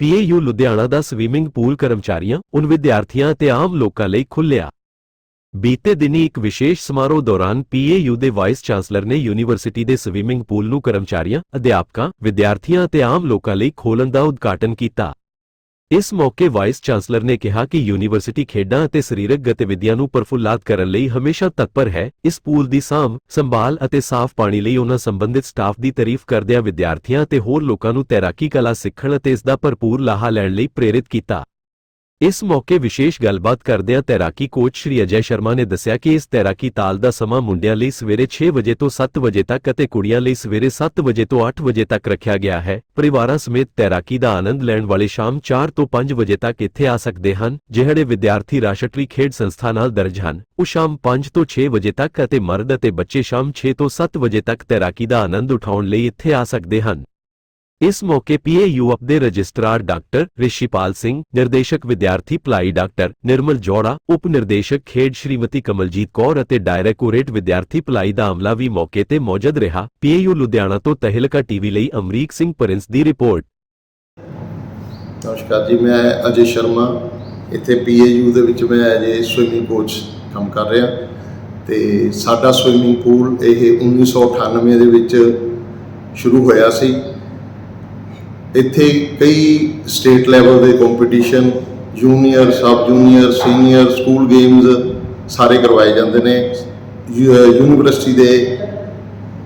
PAU Ludhiana ਦਾ swimming pool ਕਰਮਚਾਰੀਆਂ, ਉਨ ਵਿਦਿਆਰਥੀਆਂ ਅਤੇ ਆਮ ਲੋਕਾਂ ਲਈ ਖੁੱਲ੍ਹਿਆ। ਬੀਤੇ ਦਿਨੀ ਇੱਕ ਵਿਸ਼ੇਸ਼ ਸਮਾਰੋਹ ਦੌਰਾਨ ਪੀਏਯੂ ਦੇ ਵਾਈਸ ਚਾਂਸਲਰ ਨੇ ਯੂਨੀਵਰਸਿਟੀ ਦੇ ਸਵੀਮਿੰਗ ਪੂਲ ਨੂੰ ਕਰਮਚਾਰੀਆਂ, ਅਧਿਆਪਕਾਂ, ਵਿਦਿਆਰਥੀਆਂ ਅਤੇ ਆਮ ਲੋਕਾਂ ਲਈ ਖੋਲ੍ਹਣ ਦਾ ਉਦਘਾਟਨ ਕੀਤਾ। ਇਸ ਮੌਕੇ ਵਾਈਸ ਚਾਂਸਲਰ ਨੇ ਕਿਹਾ ਕਿ ਯੂਨੀਵਰਸਿਟੀ ਖੇਡਾਂ ਅਤੇ ਸਰੀਰਕ ਗਤੀਵਿਧੀਆਂ ਨੂੰ ਪ੍ਰਫੁੱਲਤ ਕਰਨ ਲਈ ਹਮੇਸ਼ਾ ਤਤਪਰ ਹੈ। ਇਸ ਪੂਲ ਦੀ ਸਾਂਭ, ਸੰਭਾਲ ਅਤੇ ਸਾਫ਼ ਪਾਣੀ ਲਈ ਉਨ੍ਹਾਂ ਸੰਬੰਧਿਤ ਸਟਾਫ ਦੀ ਤਾਰੀਫ ਕਰਦਿਆਂ ਵਿਦਿਆਰਥੀਆਂ ਅਤੇ ਹੋਰ ਲੋਕਾਂ ਨੂੰ ਤੈਰਾਕੀ ਕਲਾ ਸਿੱਖਣ ਅਤੇ ਇਸ ਦਾ ਭਰਪੂਰ ਲਾਹਾ ਲੈਣ ਲਈ ਪ੍ਰੇਰਿਤ ਕੀਤਾ। ਇਸ ਮੌਕੇ ਵਿਸ਼ੇਸ਼ ਗੱਲਬਾਤ ਕਰਦਿਆਂ ਤੈਰਾਕੀ ਕੋਚ ਸ਼੍ਰੀ ਅਜੈ ਸ਼ਰਮਾ ਨੇ ਦੱਸਿਆ ਕਿ ਇਸ ਤੈਰਾਕੀ ਤਾਲ ਦਾ ਸਮਾਂ ਮੁੰਡਿਆਂ ਲਈ ਸਵੇਰੇ 6 ਵਜੇ ਤੋਂ 7 ਵਜੇ ਤੱਕ ਅਤੇ ਕੁੜੀਆਂ ਲਈ ਸਵੇਰੇ 7 ਵਜੇ ਤੋਂ 8 ਵਜੇ ਤੱਕ ਰੱਖਿਆ ਗਿਆ ਹੈ। ਪਰਿਵਾਰਾਂ ਸਮੇਤ ਤੈਰਾਕੀ ਦਾ ਆਨੰਦ ਲੈਣ ਵਾਲੇ ਸ਼ਾਮ 4 ਤੋਂ 5 ਵਜੇ ਤੱਕ ਇੱਥੇ ਆ ਸਕਦੇ ਹਨ। ਜਿਹੜੇ ਵਿਦਿਆਰਥੀ ਰਾਸ਼ਟਰੀ ਖੇਡ ਸੰਸਥਾ ਨਾਲ ਦਰਜ ਹਨ, ਉਹ ਸ਼ਾਮ 5 ਤੋਂ 6 ਵਜੇ ਤੱਕ ਅਤੇ ਮਰਦ ਅਤੇ ਬੱਚੇ ਸ਼ਾਮ 6 ਤੋਂ 7 ਵਜੇ ਤੱਕ ਤੈਰਾਕੀ ਦਾ ਆਨੰਦ ਉਠਾਉਣ ਲਈ ਇੱਥੇ ਆ ਸਕਦੇ ਹਨ। ਇਸ ਮੌਕੇ ਪੀਏਯੂ ਅਪ ਦੇ ਰਜਿਸਟਰਾਰ ਡਾਕਟਰ ਰਿਸ਼ੀਪਾਲ ਸਿੰਘ, ਨਿਰਦੇਸ਼ਕ ਵਿਦਿਆਰਥੀ ਭਲਾਈ ਡਾਕਟਰ ਨਿਰਮਲ ਜੋੜਾ, ਉਪ ਨਿਰਦੇਸ਼ਕ ਖੇਡ ਸ਼੍ਰੀਮਤੀ ਕਮਲਜੀਤ ਕੌਰ ਅਤੇ ਡਾਇਰੈਕਟੋਰੇਟ ਵਿਦਿਆਰਥੀ ਭਲਾਈ ਦਾ ਅਮਲਾ ਵੀ ਮੌਕੇ ਤੇ ਮੌਜੂਦ ਰਿਹਾ। ਪੀਏਯੂ ਲੁਧਿਆਣਾ ਤੋਂ ਤਹਿਲਕਾ ਟੀਵੀ ਲਈ ਅਮਰੀਕ ਸਿੰਘ ਪ੍ਰਿੰਸ ਦੀ ਰਿਪੋਰਟ। ਨਮਸਕਾਰ ਜੀ ਮੈਂ ਅਜੇ ਸ਼ਰਮਾ ਇੱਥੇ ਪੀਏਯੂ ਦੇ ਵਿੱਚ ਮੈਂ ਐਜ ਸਵਿਮਿੰਗ ਕੋਚ ਕੰਮ ਕਰ ਰਿਹਾ ਤੇ ਸਾਡਾ ਸਵਿਮਿੰਗ ਪੂਲ ਇਹ 1998 ਦੇ ਵਿੱਚ ਸ਼ੁਰੂ ਹੋਇਆ ਸੀ ਇੱਥੇ ਕਈ ਸਟੇਟ ਲੈਵਲ ਦੇ competition junior sub junior senior school games ਸਾਰੇ ਕਰਵਾਏ ਜਾਂਦੇ ਨੇ। ਯੂ- ਯੂਨੀਵਰਸਿਟੀ ਦੇ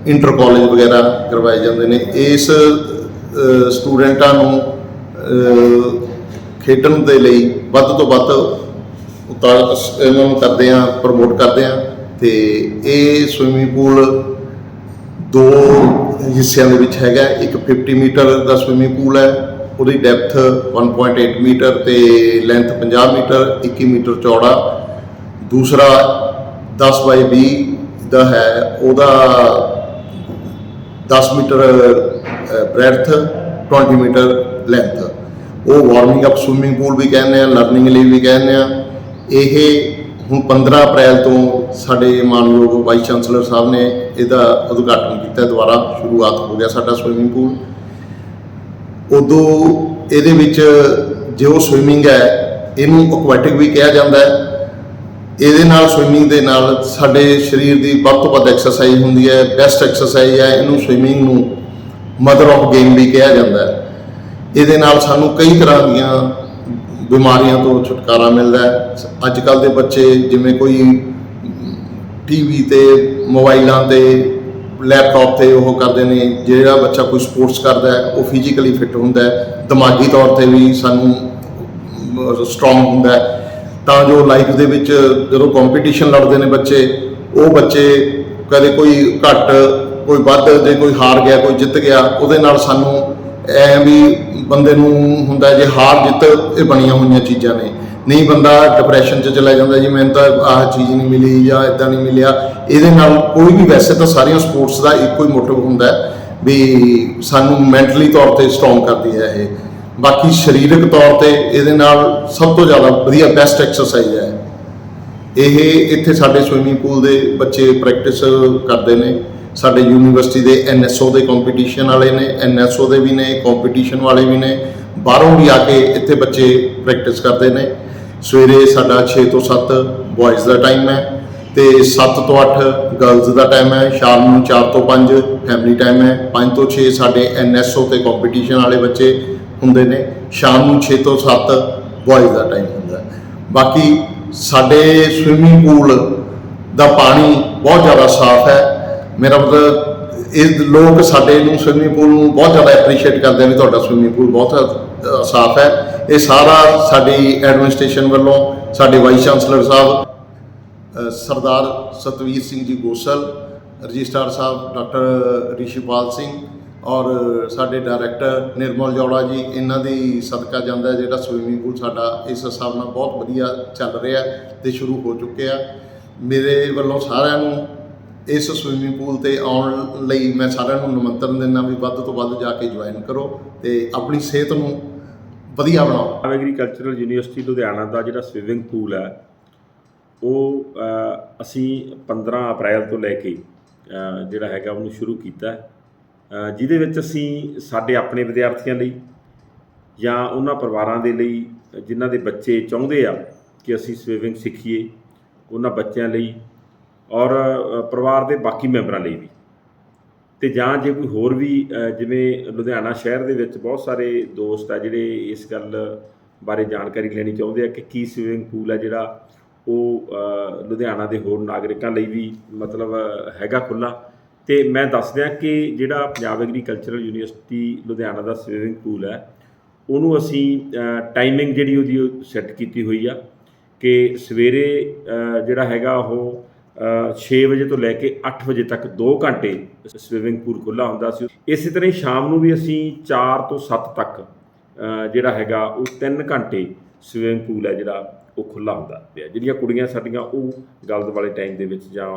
ਇੰਟਰ ਕਾਲਜ ਵਗੈਰਾ ਕਰਵਾਏ ਜਾਂਦੇ ਨੇ। ਇਸ ਸਟੂਡੈਂਟਾਂ ਨੂੰ ਖੇਡਣ ਦੇ ਲਈ ਵੱਧ ਤੋਂ ਵੱਧ ਉਤਾਰ, ਇਹਨਾਂ ਨੂੰ ਕਰਦੇ ਆ ਪ੍ਰਮੋਟ ਕਰਦੇ ਆ ਤੇ ਇਹ ਸਵਿਮਿੰਗ ਪੂਲ ਦੋ ਹਿੱਸਿਆਂ ਦੇ ਵਿੱਚ ਹੈਗਾ। ਇੱਕ 50 ਮੀਟਰ ਦਾ ਸਵਿਮਿੰਗ ਪੂਲ ਹੈ, ਉਹਦੀ ਡੈਪਥ 1.8 ਮੀਟਰ ਤੇ ਲੈਂਥ 50 ਮੀਟਰ 21 ਮੀਟਰ ਚੌੜਾ। ਦੂਸਰਾ 10 ਬਾਈ 20 ਦਾ ਹੈ, ਉਹਦਾ 10 ਮੀਟਰ ਬ੍ਰੈਡਥ 20 ਮੀਟਰ ਲੈਂਥ ਉਹ ਵਾਰਮਿੰਗ ਅਪ ਸਵਿਮਿੰਗ ਪੂਲ ਵੀ ਕਹਿੰਦੇ ਆ ਲਰਨਿੰਗ ਲਈ ਵੀ ਕਹਿੰਦੇ ਆ। ਇਹ ਹੁਣ 15 ਅਪ੍ਰੈਲ ਤੋਂ ਸਾਡੇ ਮਾਨਯੋਗ ਵਾਈਸ ਚਾਂਸਲਰ ਸਾਹਿਬ ਨੇ ਇਹਦਾ ਉਦਘਾਟਨ ਕੀਤਾ, ਦੁਬਾਰਾ ਸ਼ੁਰੂਆਤ ਹੋ ਗਿਆ ਸਾਡਾ ਸਵਿਮਿੰਗ ਪੂਲ ਉਦੋਂ ਇਹਦੇ ਵਿੱਚ ਜੋ ਸਵਿਮਿੰਗ ਹੈ, ਇਹਨੂੰ ਐਕੁਆਟਿਕ ਵੀ ਕਿਹਾ ਜਾਂਦਾ ਹੈ। ਇਹਦੇ ਨਾਲ ਸਵਿਮਿੰਗ ਦੇ ਨਾਲ ਸਾਡੇ ਸਰੀਰ ਦੀ ਵੱਧ ਤੋਂ ਵੱਧ ਐਕਸਰਸਾਈਜ਼ ਹੁੰਦੀ ਹੈ ਬੈਸਟ ਐਕਸਰਸਾਈਜ਼ ਹੈ, ਇਹਨੂੰ ਸਵਿਮਿੰਗ ਨੂੰ ਮਦਰ ਆਫ ਗੇਮ ਵੀ ਕਿਹਾ ਜਾਂਦਾ ਹੈ। ਇਹਦੇ ਨਾਲ ਸਾਨੂੰ ਕਈ ਤਰ੍ਹਾਂ ਦੀਆਂ ਬਿਮਾਰੀਆਂ ਤੋਂ ਛੁਟਕਾਰਾ ਮਿਲਦਾ ਹੈ। ਅੱਜ ਕੱਲ ਦੇ ਬੱਚੇ ਜਿਵੇਂ ਕੋਈ ਟੀਵੀ ਤੇ, ਮੋਬਾਈਲਾਂ ਤੇ ਲੈਪਟਾਪ ਤੇ ਉਹ ਕਰਦੇ ਨੇ, ਜਿਹੜਾ ਬੱਚਾ ਕੋਈ ਸਪੋਰਟਸ ਕਰਦਾ ਹੈ, ਉਹ ਫਿਜ਼ੀਕਲੀ ਫਿੱਟ ਹੁੰਦਾ ਹੈ। ਦਿਮਾਗੀ ਤੌਰ ਤੇ ਵੀ ਸਾਨੂੰ ਸਟਰੋਂਗ ਹੁੰਦਾ ਹੈ। ਤਾਂ ਜੋ ਲਾਈਫ ਦੇ ਵਿੱਚ ਜਦੋਂ ਕੰਪੀਟੀਸ਼ਨ ਲੜਦੇ ਨੇ ਬੱਚੇ, ਉਹ ਬੱਚੇ ਕਦੇ ਕੋਈ ਘੱਟ, ਕੋਈ ਵੱਧ, ਜੇ ਕੋਈ ਹਾਰ ਗਿਆ, ਕੋਈ ਜਿੱਤ ਗਿਆ, ਉਹਦੇ ਨਾਲ ਸਾਨੂੰ ਐ ਵੀ ਬੰਦੇ ਨੂੰ ਹੁੰਦਾ ਜੇ ਹਾਰ ਜਿੱਤ ਇਹ ਬਣੀਆਂ ਹੋਈਆਂ ਚੀਜ਼ਾਂ ਨੇ। ਨਹੀਂ ਬੰਦਾ ਡਿਪਰੈਸ਼ਨ 'ਚ ਚਲਾ ਜਾਂਦਾ ਜੀ, ਮੈਨੂੰ ਤਾਂ ਆਹ ਚੀਜ਼ ਨਹੀਂ ਮਿਲੀ ਜਾਂ ਇਦਾਂ ਨਹੀਂ ਮਿਲਿਆ। ਇਹਦੇ ਨਾਲ ਕੋਈ ਵੀ ਵੈਸੇ ਤਾਂ ਸਾਰੀਆਂ ਸਪੋਰਟਸ ਦਾ ਇੱਕੋ ਹੀ ਮੋਟਿਵ ਹੁੰਦਾ ਵੀ ਸਾਨੂੰ ਮੈਂਟਲੀ ਤੌਰ ਤੇ ਸਟਰੋਂਗ ਕਰਦੀ ਹੈ ਇਹ। ਬਾਕੀ ਸਰੀਰਕ ਤੌਰ ਤੇ ਇਹਦੇ ਨਾਲ ਸਭ ਤੋਂ ਜ਼ਿਆਦਾ ਵਧੀਆ ਬੈਸਟ ਐਕਸਰਸਾਈਜ਼ ਹੈ। ਇਹ ਇੱਥੇ ਸਾਡੇ ਸਵਿਮਿੰਗ ਪੂਲ ਦੇ ਬੱਚੇ ਪ੍ਰੈਕਟਿਸ ਕਰਦੇ ਨੇ। ਸਾਡੇ ਯੂਨੀਵਰਸਿਟੀ ਦੇ ਐਨਐਸਓ ਦੇ ਕੰਪੀਟੀਸ਼ਨ ਵਾਲੇ ਨੇ ਐਨਐਸਓ ਦੇ ਵੀ ਨੇ ਕੰਪੀਟੀਸ਼ਨ ਵਾਲੇ ਵੀ ਨੇ, ਬਾਹਰੋਂ ਵੀ ਆ ਕੇ ਇੱਥੇ ਬੱਚੇ ਪ੍ਰੈਕਟਿਸ ਕਰਦੇ ਨੇ। ਸਵੇਰੇ ਸਾਡਾ 6 ਤੋਂ 7 ਬॉयਜ਼ ਦਾ ਟਾਈਮ ਹੈ ਤੇ 7 ਤੋਂ 8 ਗਰਲਜ਼ ਦਾ ਟਾਈਮ ਹੈ, ਸ਼ਾਮ ਨੂੰ 4 ਤੋਂ 5 ਫੈਮਿਲੀ ਟਾਈਮ ਹੈ। 5 ਤੋਂ 6 ਸਾਡੇ ਐਨਐਸਓ ਤੇ ਕੰਪੀਟੀਸ਼ਨ ਵਾਲੇ ਬੱਚੇ ਹੁੰਦੇ ਨੇ। ਸ਼ਾਮ ਨੂੰ 6 ਤੋਂ 7 ਬॉयਜ਼ ਦਾ ਟਾਈਮ ਹੁੰਦਾ ਬਾਕੀ ਸਾਡੇ ਸਵਿਮਿੰਗ ਪੂਲ ਦਾ ਪਾਣੀ ਬਹੁਤ ਜ਼ਿਆਦਾ ਸਾਫ਼ ਹੈ। ਮੇਰਾ ਮਤਲਬ ਇਹ ਲੋਕ ਸਾਡੇ ਨੂੰ ਸਵਿਮਿੰਗ ਪੂਲ ਨੂੰ ਬਹੁਤ ਜ਼ਿਆਦਾ ਐਪਰੀਸ਼ੀਏਟ ਕਰਦੇ ਆ ਵੀ ਤੁਹਾਡਾ ਸਵਿਮਿੰਗ ਪੂਲ ਬਹੁਤ ਸਾਫ਼ ਹੈ। ਇਹ ਸਾਰਾ ਸਾਡੀ ਐਡਮਿਨਿਸਟ੍ਰੇਸ਼ਨ ਵੱਲੋਂ, ਸਾਡੇ ਵਾਈਸ ਚਾਂਸਲਰ ਸਾਹਿਬ ਸਰਦਾਰ ਸਤਵੀਰ ਸਿੰਘ ਜੀ ਗੋਸਲ, ਰਜਿਸਟਰਾਰ ਸਾਹਿਬ ਡਾਕਟਰ ਰਿਸ਼ੀਪਾਲ ਸਿੰਘ ਔਰ ਸਾਡੇ ਡਾਇਰੈਕਟਰ ਨਿਰਮਲ ਜੋੜਾ ਜੀ, ਇਹਨਾਂ ਦੀ ਸਦਕਾ ਜਾਂਦਾ ਜਿਹੜਾ ਸਵਿਮਿੰਗ ਪੂਲ ਸਾਡਾ ਇਸ ਹਿਸਾਬ ਨਾਲ ਬਹੁਤ ਵਧੀਆ ਚੱਲ ਰਿਹਾ ਹੈ ਤੇ ਸ਼ੁਰੂ ਹੋ ਚੁੱਕਿਆ ਮੇਰੇ ਵੱਲੋਂ ਸਾਰਿਆਂ ਨੂੰ ਇਸ ਸਵਿਮਿੰਗ ਪੂਲ ਤੇ ਆਉਣ ਲਈ ਮੈਂ ਸਾਰਿਆਂ ਨੂੰ ਨਿਮੰਤਰਣ ਦਿੰਦਾ ਵੀ ਵੱਧ ਤੋਂ ਵੱਧ ਜਾ ਕੇ ਜੁਆਇਨ ਕਰੋ ਤੇ ਆਪਣੀ ਸਿਹਤ ਨੂੰ ਵਧੀਆ ਬਣਾਓ। ਐਗਰੀਕਲਚਰਲ ਯੂਨੀਵਰਸਿਟੀ ਲੁਧਿਆਣਾ ਦਾ ਜਿਹੜਾ ਸਵਿਮਿੰਗ ਪੂਲ ਹੈ, ਉਹ ਅਸੀਂ 15 ਅਪ੍ਰੈਲ ਤੋਂ ਲੈ ਕੇ ਜਿਹੜਾ ਹੈਗਾ ਉਹਨੂੰ ਸ਼ੁਰੂ ਕੀਤਾ ਜਿਹਦੇ ਵਿੱਚ ਅਸੀਂ ਸਾਡੇ ਆਪਣੇ ਵਿਦਿਆਰਥੀਆਂ ਲਈ ਜਾਂ ਉਹਨਾਂ ਪਰਿਵਾਰਾਂ ਦੇ ਲਈ, ਜਿਨ੍ਹਾਂ ਦੇ ਬੱਚੇ ਚਾਹੁੰਦੇ ਆ ਕਿ ਅਸੀਂ ਸਵੀਮਿੰਗ ਸਿੱਖੀਏ, ਉਹਨਾਂ ਬੱਚਿਆਂ ਲਈ ਔਰ ਪਰਿਵਾਰ ਦੇ ਬਾਕੀ ਮੈਂਬਰਾਂ ਲਈ ਵੀ। ਤੇ ਜਾਂ ਜੇ ਕੋਈ ਹੋਰ ਵੀ ਜਿਵੇਂ ਲੁਧਿਆਣਾ ਸ਼ਹਿਰ ਦੇ ਵਿੱਚ ਬਹੁਤ ਸਾਰੇ ਦੋਸਤ ਆ ਜਿਹੜੇ ਇਸ ਗੱਲ ਬਾਰੇ ਜਾਣਕਾਰੀ ਲੈਣੀ ਚਾਹੁੰਦੇ ਆ ਕਿ ਕੀ ਸਵੀਮਿੰਗ ਪੂਲ ਹੈ ਜਿਹੜਾ ਉਹ ਲੁਧਿਆਣਾ ਦੇ ਹੋਰ ਨਾਗਰਿਕਾਂ ਲਈ ਵੀ ਮਤਲਬ ਹੈਗਾ ਖੁੱਲਾ ਤੇ ਮੈਂ ਦੱਸ ਦਿਆਂ ਕਿ ਜਿਹੜਾ ਪੰਜਾਬ ਐਗਰੀਕਲਚਰਲ ਯੂਨੀਵਰਸਿਟੀ ਲੁਧਿਆਣਾ ਦਾ ਸਵੀਮਿੰਗ ਪੂਲ ਹੈ ਉਹਨੂੰ ਅਸੀਂ ਟਾਈਮਿੰਗ ਜਿਹੜੀ ਉਹਦੀ ਸੈੱਟ ਕੀਤੀ ਹੋਈ ਆ ਕਿ ਸਵੇਰੇ ਜਿਹੜਾ ਹੈਗਾ ਉਹ 6 ਵਜੇ ਤੋਂ ਲੈ ਕੇ 8 ਵਜੇ ਤੱਕ 2 ਘੰਟੇ ਸਵਿਮਿੰਗ ਪੂਲ ਖੁੱਲਾ ਹੁੰਦਾ ਸੀ। ਇਸੇ ਤਰ੍ਹਾਂ ਹੀ ਸ਼ਾਮ ਨੂੰ ਵੀ ਅਸੀਂ 4 ਤੋਂ 7 ਤੱਕ ਜਿਹੜਾ ਹੈਗਾ ਉਹ 3 ਘੰਟੇ ਸਵਿਮਿੰਗ ਪੂਲ ਹੈ ਜਿਹੜਾ ਉਹ ਖੁੱਲਾ ਹੁੰਦਾ ਪਿਆ। ਜਿਹੜੀਆਂ ਕੁੜੀਆਂ ਸਾਡੀਆਂ ਉਹ ਗਲਦ ਵਾਲੇ ਟਾਈਮ ਦੇ ਵਿੱਚ ਜਾਂ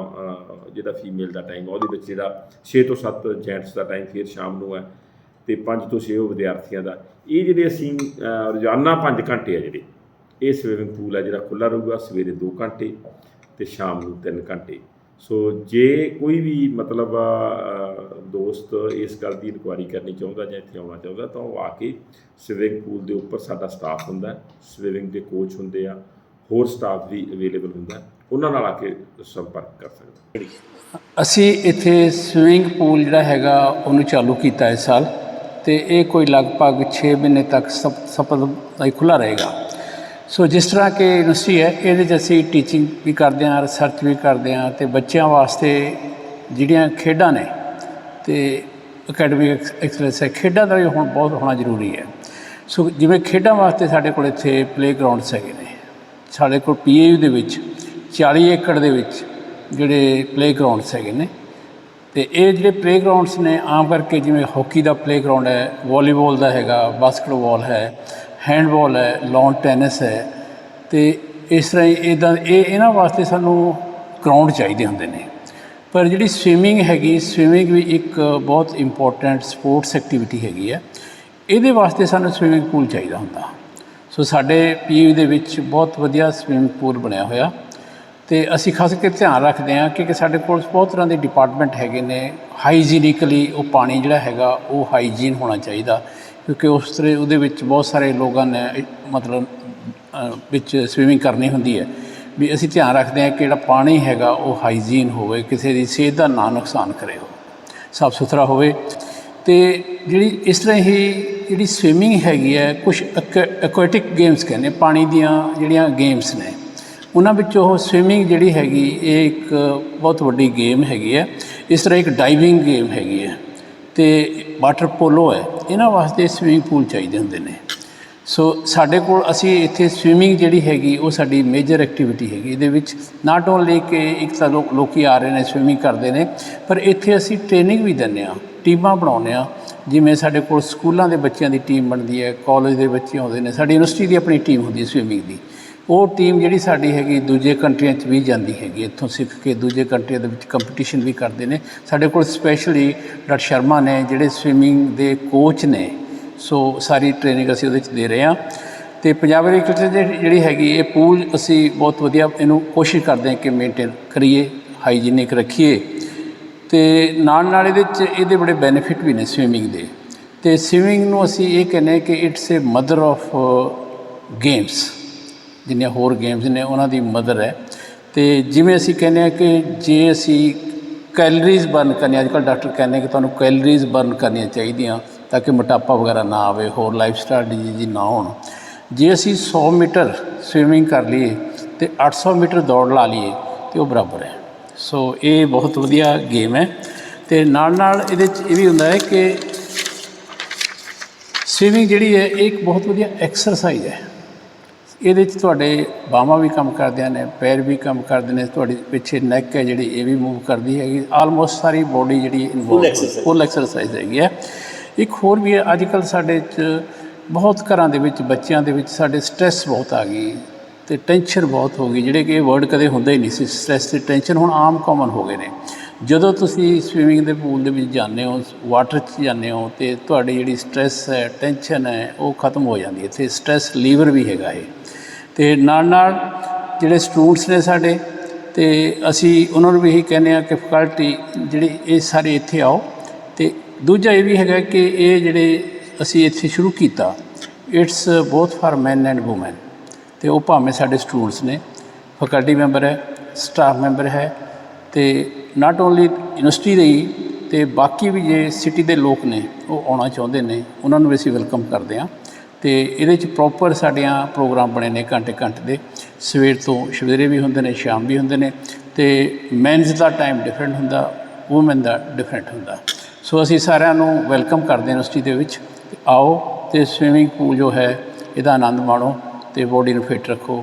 ਜਿਹੜਾ ਫੀਮੇਲ ਦਾ ਟਾਈਮ ਉਹਦੇ ਵਿੱਚ ਜਿਹੜਾ 6 ਤੋਂ 7 ਜੈਂਟਸ ਦਾ ਟਾਈਮ ਫਿਰ ਸ਼ਾਮ ਨੂੰ ਹੈ ਤੇ 5 ਤੋਂ 6 ਉਹ ਵਿਦਿਆਰਥੀਆਂ ਦਾ। ਇਹ ਜਿਹੜੇ ਅਸੀਂ ਰੋਜ਼ਾਨਾ 5 ਘੰਟੇ ਆ ਜਿਹੜੇ, ਇਹ ਸਵਿਮਿੰਗ ਪੂਲ ਹੈ ਜਿਹੜਾ ਖੁੱਲਾ ਰਹੂਗਾ, ਸਵੇਰੇ 2 ਘੰਟੇ ਤੇ ਸ਼ਾਮ ਨੂੰ 3 ਘੰਟੇ। ਸੋ ਜੇ ਕੋਈ ਵੀ ਮਤਲਬ ਦੋਸਤ ਇਸ ਗੱਲ ਦੀ ਇਨਕੁਆਇਰੀ ਕਰਨੀ ਚਾਹੁੰਦਾ ਜਾਂ ਇੱਥੇ ਆਉਣਾ ਚਾਹੁੰਦਾ, ਤਾਂ ਉਹ ਆ ਕੇ ਸਵਿਮਿੰਗ ਪੂਲ ਦੇ ਉੱਪਰ ਸਾਡਾ ਸਟਾਫ ਹੁੰਦਾ, ਸਵਿਮਿੰਗ ਦੇ ਕੋਚ ਹੁੰਦੇ ਆ, ਹੋਰ ਸਟਾਫ ਵੀ ਅਵੇਲੇਬਲ ਹੁੰਦਾ, ਉਹਨਾਂ ਨਾਲ ਆ ਕੇ ਸੰਪਰਕ ਕਰ ਸਕਦੇ ਅਸੀਂ ਇੱਥੇ ਸਵਿਮਿੰਗ ਪੂਲ ਜਿਹੜਾ ਹੈਗਾ, ਉਹਨੂੰ ਚਾਲੂ ਕੀਤਾ ਇਸ ਸਾਲ, ਤੇ ਇਹ ਕੋਈ ਲਗਭਗ 6 ਮਹੀਨੇ ਤੱਕ ਸਫਲ ਸਪਤ ਲਈ ਖੁੱਲਾ ਰਹੇਗਾ। ਸੋ ਜਿਸ ਤਰ੍ਹਾਂ ਕਿ ਯੂਨੀਵਰਸਿਟੀ ਹੈ ਇਹਦੇ 'ਚ ਅਸੀਂ ਟੀਚਿੰਗ ਵੀ ਕਰਦੇ ਹਾਂ ਰਿਸਰਚ ਵੀ ਕਰਦੇ ਹਾਂ ਤੇ ਬੱਚਿਆਂ ਵਾਸਤੇ ਜਿਹੜੀਆਂ ਖੇਡਾਂ ਨੇ ਤੇ ਅਕੈਡਮਿਕ ਐਕਸਲੈਂਸ ਹੈ ਖੇਡਾਂ ਦਾ ਵੀ ਹੁਣ ਬਹੁਤ ਹੋਣਾ ਜ਼ਰੂਰੀ ਹੈ ਸੋ ਜਿਵੇਂ ਖੇਡਾਂ ਵਾਸਤੇ ਸਾਡੇ ਕੋਲ ਇੱਥੇ ਪਲੇਗਰਾਉਂਡਸ ਹੈਗੇ ਨੇ ਸਾਡੇ ਕੋਲ ਪੀਏਯੂ ਦੇ ਵਿੱਚ 40 ਏਕੜ ਦੇ ਵਿੱਚ ਜਿਹੜੇ ਪਲੇਗਰਾਉਂਡਸ ਹੈਗੇ ਨੇ ਤੇ ਇਹ ਜਿਹੜੇ ਪਲੇਗਰਾਉਂਡਸ ਨੇ ਆਮ ਕਰਕੇ ਜਿਵੇਂ ਹਾਕੀ ਦਾ ਪਲੇਗਰਾਉਂਡ ਹੈ ਵਾਲੀਬਾਲ ਦਾ ਹੈਗਾ ਬਾਸਕਟਬਾਲ ਹੈ ਹੈਂਡਬਾਲ ਹੈ ਲੌਨ ਟੈਨਿਸ ਹੈ, ਤੇ ਇਸ ਤਰ੍ਹਾਂ ਹੀ ਇਦਾਂ ਇਹ ਇਹਨਾਂ ਵਾਸਤੇ ਸਾਨੂੰ ਗਰਾਊਂਡ ਚਾਹੀਦੇ ਹੁੰਦੇ ਨੇ। ਪਰ ਜਿਹੜੀ ਸਵਿਮਿੰਗ ਹੈਗੀ ਸਵਿਮਿੰਗ ਵੀ ਇੱਕ ਬਹੁਤ ਇੰਪੋਰਟੈਂਟ ਸਪੋਰਟਸ ਐਕਟੀਵਿਟੀ ਹੈਗੀ ਹੈ। ਇਹਦੇ ਵਾਸਤੇ ਸਾਨੂੰ ਸਵਿਮਿੰਗ ਪੂਲ ਚਾਹੀਦਾ ਹੁੰਦਾ। ਸੋ ਸਾਡੇ ਪੀਯੂ ਦੇ ਵਿੱਚ ਬਹੁਤ ਵਧੀਆ ਸਵਿਮਿੰਗ ਪੂਲ ਬਣਿਆ ਹੋਇਆ। ਤੇ ਅਸੀਂ ਖਾਸ ਕਰਕੇ ਧਿਆਨ ਰੱਖਦੇ ਹਾਂ ਕਿ ਕਿ ਸਾਡੇ ਕੋਲ ਬਹੁਤ ਤਰ੍ਹਾਂ ਦੇ ਡਿਪਾਰਟਮੈਂਟ ਹੈਗੇ ਨੇ। ਹਾਈਜੀਨਿਕਲੀ ਉਹ ਪਾਣੀ ਜਿਹੜਾ ਹੈਗਾ, ਉਹ ਹਾਈਜੀਨ ਹੋਣਾ ਚਾਹੀਦਾ। ਕਿਉਂਕਿ ਉਸ ਤਰ੍ਹਾਂ ਉਹਦੇ ਵਿੱਚ ਬਹੁਤ ਸਾਰੇ ਲੋਕਾਂ ਨੇ ਮਤਲਬ ਵਿੱਚ ਸਵੀਮਿੰਗ ਕਰਨੀ ਹੁੰਦੀ ਹੈ। ਵੀ ਅਸੀਂ ਧਿਆਨ ਰੱਖਦੇ ਹਾਂ ਕਿ ਜਿਹੜਾ ਪਾਣੀ ਹੈਗਾ, ਉਹ ਹਾਈਜੀਨ ਹੋਵੇ, ਕਿਸੇ ਦੀ ਸਿਹਤ ਦਾ ਨਾ ਨੁਕਸਾਨ ਕਰੇ ਸਾਫ਼ ਸੁਥਰਾ ਹੋਵੇ। ਤੇ ਜਿਹੜੀ ਇਸ ਤਰ੍ਹਾਂ ਹੀ ਜਿਹੜੀ ਸਵਿਮਿੰਗ ਹੈਗੀ ਹੈ ਕੁਝ ਐਕੁਆਟਿਕ ਗੇਮਸ ਕਹਿੰਦੇ, ਪਾਣੀ ਦੀਆਂ ਜਿਹੜੀਆਂ ਗੇਮਸ ਨੇ, ਉਹਨਾਂ ਵਿੱਚੋਂ ਉਹ ਸਵਿਮਿੰਗ ਜਿਹੜੀ ਹੈਗੀ, ਇਹ ਇੱਕ ਬਹੁਤ ਵੱਡੀ ਗੇਮ ਹੈਗੀ ਹੈ। ਇਸ ਤਰ੍ਹਾਂ ਇੱਕ ਡਾਈਵਿੰਗ ਗੇਮ ਹੈਗੀ ਹੈ। ਤੇ ਵਾਟਰ ਪੋਲੋ ਹੈ, ਇਹਨਾਂ ਵਾਸਤੇ ਸਵਿਮਿੰਗ ਪੂਲ ਚਾਹੀਦੇ ਹੁੰਦੇ ਨੇ। ਸੋ ਸਾਡੇ ਕੋਲ ਅਸੀਂ ਇੱਥੇ ਸਵਿਮਿੰਗ ਜਿਹੜੀ ਹੈਗੀ, ਉਹ ਸਾਡੀ ਮੇਜਰ ਐਕਟੀਵਿਟੀ ਹੈਗੀ। ਇਹਦੇ ਵਿੱਚ ਨਾਟ ਓਨਲੀ ਕਿ ਇੱਕ ਤਾਂ ਲੋਕ ਲੋਕੀ ਆ ਰਹੇ ਨੇ ਸਵਿਮਿੰਗ ਕਰਦੇ ਨੇ, ਪਰ ਇੱਥੇ ਅਸੀਂ ਟ੍ਰੇਨਿੰਗ ਵੀ ਦਿੰਦੇ ਹਾਂ, ਟੀਮਾਂ ਬਣਾਉਂਦੇ ਹਾਂ। ਜਿਵੇਂ ਸਾਡੇ ਕੋਲ ਸਕੂਲਾਂ ਦੇ ਬੱਚਿਆਂ ਦੀ ਟੀਮ ਬਣਦੀ ਹੈ ਕਾਲਜ ਦੇ ਬੱਚੇ ਆਉਂਦੇ ਨੇ, ਸਾਡੀ ਯੂਨੀਵਰਸਿਟੀ ਦੀ ਆਪਣੀ ਟੀਮ ਹੁੰਦੀ ਹੈ ਸਵਿਮਿੰਗ ਦੀ। ਉਹ ਟੀਮ ਜਿਹੜੀ ਸਾਡੀ ਹੈਗੀ ਦੂਜੇ ਕੰਟਰੀਆਂ 'ਚ ਵੀ ਜਾਂਦੀ ਹੈਗੀ, ਇੱਥੋਂ ਸਿੱਖ ਕੇ ਦੂਜੇ ਕੰਟਰੀਆਂ ਦੇ ਵਿੱਚ ਕੰਪੀਟੀਸ਼ਨ ਵੀ ਕਰਦੇ ਨੇ। ਸਾਡੇ ਕੋਲ ਸਪੈਸ਼ਲੀ ਡਾਕਟਰ ਸ਼ਰਮਾ ਨੇ, ਜਿਹੜੇ ਸਵਿਮਿੰਗ ਦੇ ਕੋਚ ਨੇ ਸੋ ਸਾਰੀ ਟ੍ਰੇਨਿੰਗ ਅਸੀਂ ਉਹਦੇ 'ਚ ਦੇ ਰਹੇ ਹਾਂ। ਤੇ ਪੰਜਾਬ ਐਗਰੀਕਲਚਰ ਦੀ ਜਿਹੜੀ ਹੈਗੀ, ਇਹ ਪੂਲ ਅਸੀਂ ਬਹੁਤ ਵਧੀਆ ਇਹਨੂੰ ਕੋਸ਼ਿਸ਼ ਕਰਦੇ ਹਾਂ ਕਿ ਮੇਨਟੇਨ ਕਰੀਏ ਹਾਈਜੀਨਿਕ ਰੱਖੀਏ। ਤੇ ਨਾਲ ਨਾਲ ਇਹਦੇ 'ਚ ਇਹਦੇ ਬੜੇ ਬੈਨੀਫਿਟ ਵੀ ਨੇ ਸਵਿਮਿੰਗ ਦੇ। ਤੇ ਸਵਿਮਿੰਗ ਨੂੰ ਅਸੀਂ ਇਹ ਕਹਿੰਦੇ ਹਾਂ ਕਿ it's a mother of games ਜਿੰਨੀਆਂ ਹੋਰ ਗੇਮਸ ਨੇ, ਉਹਨਾਂ ਦੀ ਮਦਰ ਹੈ। ਤੇ ਜਿਵੇਂ ਅਸੀਂ ਕਹਿੰਦੇ ਹਾਂ ਕਿ ਜੇ ਅਸੀਂ ਕੈਲਰੀਜ਼ ਬਰਨ ਕਰਨੀਆਂ ਅੱਜ ਕੱਲ੍ਹ ਡਾਕਟਰ ਕਹਿੰਦੇ ਕਿ ਤੁਹਾਨੂੰ ਕੈਲਰੀਜ਼ ਬਰਨ ਕਰਨੀਆਂ ਚਾਹੀਦੀਆਂ ਤਾਂ ਕਿ ਮੋਟਾਪਾ ਵਗੈਰਾ ਨਾ ਆਵੇ, ਹੋਰ ਲਾਈਫ ਸਟਾਈਲ ਡਿਜ਼ੀਜ਼ ਨਾ ਹੋਣ। ਜੇ ਅਸੀਂ 100 ਮੀਟਰ ਸਵਿਮਿੰਗ ਕਰ ਲਈਏ ਤੇ 800 ਮੀਟਰ ਦੌੜ ਲਾ ਲਈਏ ਤੇ ਉਹ ਬਰਾਬਰ ਹੈ। ਸੋ ਇਹ ਬਹੁਤ ਵਧੀਆ ਗੇਮ ਹੈ। ਤੇ ਨਾਲ ਨਾਲ ਇਹਦੇ 'ਚ ਇਹ ਵੀ ਹੁੰਦਾ ਹੈ ਕਿ ਸਵਿਮਿੰਗ ਜਿਹੜੀ ਹੈ, ਇਹ ਇੱਕ ਬਹੁਤ ਵਧੀਆ ਐਕਸਰਸਾਈਜ਼ ਹੈ। ਇਹਦੇ 'ਚ ਤੁਹਾਡੇ ਬਾਹਾਂ ਵੀ ਕੰਮ ਕਰਦੀਆਂ ਨੇ ਪੈਰ ਵੀ ਕੰਮ ਕਰਦੇ ਨੇ ਤੁਹਾਡੀ ਪਿੱਛੇ ਨੈਕ ਹੈ ਜਿਹੜੀ ਇਹ ਵੀ ਮੂਵ ਕਰਦੀ ਹੈਗੀ ਆਲਮੋਸਟ ਸਾਰੀ ਬੋਡੀ ਜਿਹੜੀ ਇਨਵੋਲਵ ਫੁੱਲ ਐਕਸਰਸਾਈਜ਼ ਹੈਗੀ ਹੈ। ਇੱਕ ਹੋਰ ਵੀ ਹੈ ਅੱਜ ਕੱਲ੍ਹ ਸਾਡੇ 'ਚ ਬਹੁਤ ਘਰਾਂ ਦੇ ਵਿੱਚ ਬੱਚਿਆਂ ਦੇ ਵਿੱਚ ਸਾਡੇ ਸਟ੍ਰੈਸ ਬਹੁਤ ਆ ਗਈ ਤੇ ਟੈਨਸ਼ਨ ਬਹੁਤ ਹੋ ਗਈ ਜਿਹੜੇ ਕਿ ਇਹ ਵਰਡ ਕਦੇ ਹੁੰਦਾ ਹੀ ਨਹੀਂ ਸੀ ਸਟ੍ਰੈਸ ਤੇ ਟੈਨਸ਼ਨ ਹੁਣ ਆਮ ਕਾਮਨ ਹੋ ਗਏ ਨੇ। ਜਦੋਂ ਤੁਸੀਂ ਸਵੀਮਿੰਗ ਦੇ ਪੂਲ ਦੇ ਵਿੱਚ ਜਾਂਦੇ ਹੋ ਵਾਟਰ 'ਚ ਜਾਂਦੇ ਹੋ ਤੇ ਤੁਹਾਡੀ ਜਿਹੜੀ ਸਟ੍ਰੈਸ ਹੈ ਟੈਨਸ਼ਨ ਹੈ, ਉਹ ਖਤਮ ਹੋ ਜਾਂਦੀ ਹੈ। ਇੱਥੇ ਸਟ੍ਰੈਸ ਲੀਵਰ ਵੀ ਹੈਗਾ ਇਹ। ਤੇ ਨਾਲ ਨਾਲ ਜਿਹੜੇ ਸਟੂਡੈਂਟਸ ਨੇ ਸਾਡੇ, ਤੇ ਅਸੀਂ ਉਹਨਾਂ ਨੂੰ ਵੀ ਇਹੀ ਕਹਿੰਦੇ ਆ ਕਿ ਫੈਕਲਟੀ ਜਿਹੜੀ ਇਹ ਸਾਰੇ ਇੱਥੇ ਆਓ। ਤੇ ਦੂਜਾ ਇਹ ਵੀ ਹੈਗਾ ਕਿ ਇਹ ਜਿਹੜੇ ਅਸੀਂ ਇੱਥੇ ਸ਼ੁਰੂ ਕੀਤਾ it's both for men and woman ਤੇ ਉਹ ਭਾਵੇਂ ਸਾਡੇ ਸਟੂਡੈਂਟਸ ਨੇ ਫੈਕਲਟੀ ਮੈਂਬਰ ਹੈ ਸਟਾਫ ਮੈਂਬਰ ਹੈ, ਤੇ ਨਾਟ ਓਨਲੀ ਯੂਨੀਵਰਸਿਟੀ ਦੇ ਹੀ ਤੇ ਬਾਕੀ ਵੀ ਜੇ ਸਿਟੀ ਦੇ ਲੋਕ ਨੇ, ਉਹ ਆਉਣਾ ਚਾਹੁੰਦੇ ਨੇ, ਉਹਨਾਂ ਨੂੰ ਵੀ ਅਸੀਂ ਵੈਲਕਮ ਕਰਦੇ ਹਾਂ ਤੇ ਇਹਦੇ ਚ ਪ੍ਰੋਪਰ ਸਾਡੀਆਂ ਪ੍ਰੋਗਰਾਮ ਬਣੇ ਨੇ ਘੰਟੇ ਘੰਟੇ ਦੇ। ਸਵੇਰ ਤੋਂ ਸਵੇਰੇ ਵੀ ਹੁੰਦੇ ਨੇ, ਸ਼ਾਮ ਵੀ ਹੁੰਦੇ ਨੇ ਤੇ ਮੈਨਸ ਦਾ ਟਾਈਮ ਡਿਫਰੈਂਟ ਹੁੰਦਾ ਵੂਮਨ ਦਾ ਡਿਫਰੈਂਟ ਹੁੰਦਾ। ਸੋ ਅਸੀਂ ਸਾਰਿਆਂ ਨੂੰ ਵੈਲਕਮ ਕਰਦੇ ਹਾਂ ਯੂਨੀਵਰਸਿਟੀ ਦੇ ਵਿੱਚ। ਆਓ ਤੇ ਸਵਿਮਿੰਗ ਪੂਲ ਜੋ ਹੈ, ਇਹਦਾ ਆਨੰਦ ਮਾਣੋ ਤੇ ਬੋਡੀ ਨੂੰ ਫਿੱਟ ਰੱਖੋ।